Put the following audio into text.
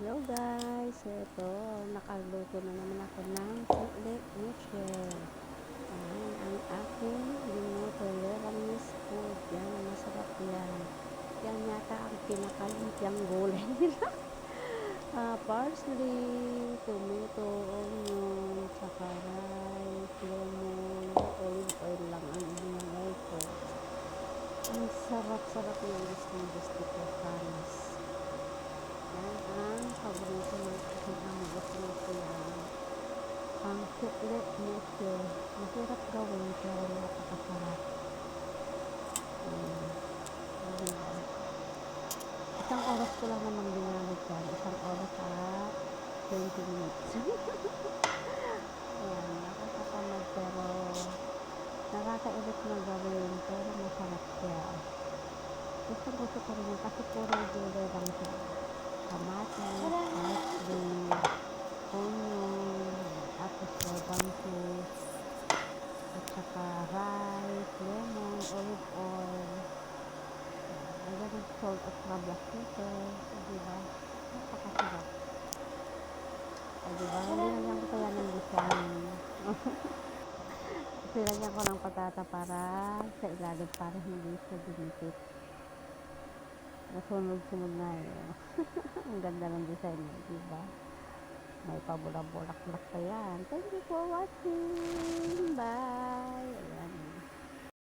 Hello guys, ito, nakaluto na naman ako ng simple mutual. Ayan, ang aking linuto, Lebanese food. Yan, masarap yan. Yan yata ang pinakalimpiang gulay nila. Ah, parsley, tomato, onion, saka rice, lemon, olive oil lang ang inilagay ko. Ang sarap-sarap yung gusto ko, promise. Yan ang paborito ng aking amo. Gusto niya ko yan. Ang siklet nito. Masarap gawin pero napakasarap. Mm. Ayun. Isang oras ko lang naman ginamit yan. Isang oras at 20 minutes. Ayan, nakakatamad pero nakakailit na gawin pero masarap siya. Gusto gusto ko rin kasi puro gulay lang siya. Kamatis, parsley, onion, tapos garbanzos, at saka rice, lemon, olive oil, Ang salt at saka black pepper. O, diba? Napakasarap. O, diba? Nilagyan ko kaya ng design. Nilagyan ko ng patata para sa ilalim para hindi siya dumikit. Nasunod-sunod na eh. ang ganda ng design niya, diba? May pabulak-bulak-bulak pa yan. Thank you for watching.